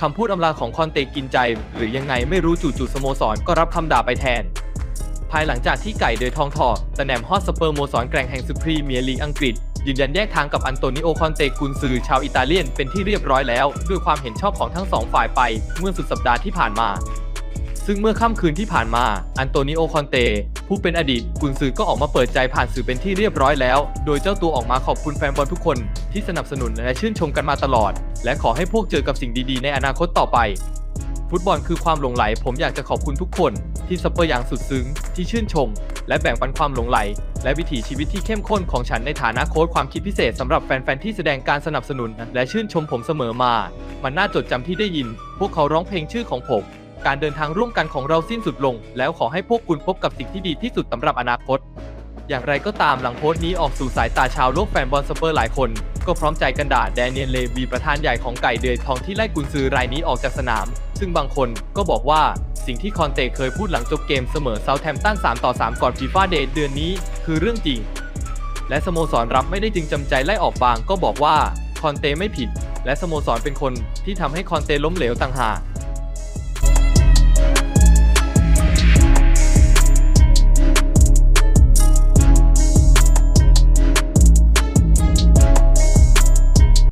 คำพูดอำลาของคอนเตกินใจ หรือยังไงไม่รู้จู่ๆสโมสรก็รับคำด่าไปแทน ภายหลังจากที่ไก่เดยทองทอตะแหนมฮอตสเปอร์โมสรแกร่งแห่งสุพรีเมียร์ลีกอังกฤษ ยืนยันแยกทางกับอันโตนิโอคอนเตกุนซือชาวอิตาเลียนเป็นที่เรียบร้อยแล้ว ด้วยความเห็นชอบของทั้งสองฝ่ายไป เมื่อสุดสัปดาห์ที่ผ่านมา ซึ่งเมื่อค่ำคืนที่ผ่านมาอันโตนิโอคอนเต ผู้เป็นอดีตกุนซือก็ออกมาเปิดใจผ่านสื่อเป็นที่เรียบร้อยแล้ว โดยเจ้าตัวออกมาขอบคุณแฟนบอลทุกคนที่สนับสนุนและชื่นชมกันมาตลอด และขอให้พวกเจอกับสิ่งดีๆ ในอนาคตต่อไป ฟุตบอลคือความหลงไหล ผมอยากจะขอบคุณทุกคน ที่สเปอร์อย่างสุดซึ้ง ที่ชื่นชม และแบ่งปันความหลงไหล และวิถีชีวิตที่เข้มข้นของฉันในฐานะโค้ชความคิดพิเศษสำหรับแฟนๆที่แสดงการสนับสนุน และชื่นชมผมเสมอมา มันน่าจดจำที่ได้ยิน พวกเขาร้องเพลงชื่อของผม การเดินทางร่วมกันของเราสิ้นสุดลง แล้วขอให้พวกคุณพบกับสิ่งที่ดีที่สุดสำหรับอนาคต อย่างไรก็ตามหลังโพสต์นี้ออกสู่สายตาชาวโลกแฟนบอลสเปอร์หลายคน ก็พร้อมใจกันด่าแดเนียลเลวีประธานใหญ่ของไก่เดือยทองที่ไล่กุนซือรายนี้ออกจากสนาม ซึ่งบางคนก็บอกว่าสิ่งที่คอนเตเคยพูดหลังจบเกมเสมอเซาแทมตัน3ต่อ3ก่อนฟีฟ่าเดย์เดือนนี้คือเรื่องจริง และสโมสรรับไม่ได้จึงจำใจไล่ออกบางก็บอกว่าคอนเตไม่ผิด และสโมสรเป็นคนที่ทำให้คอนเตล้มเหลวต่างหาก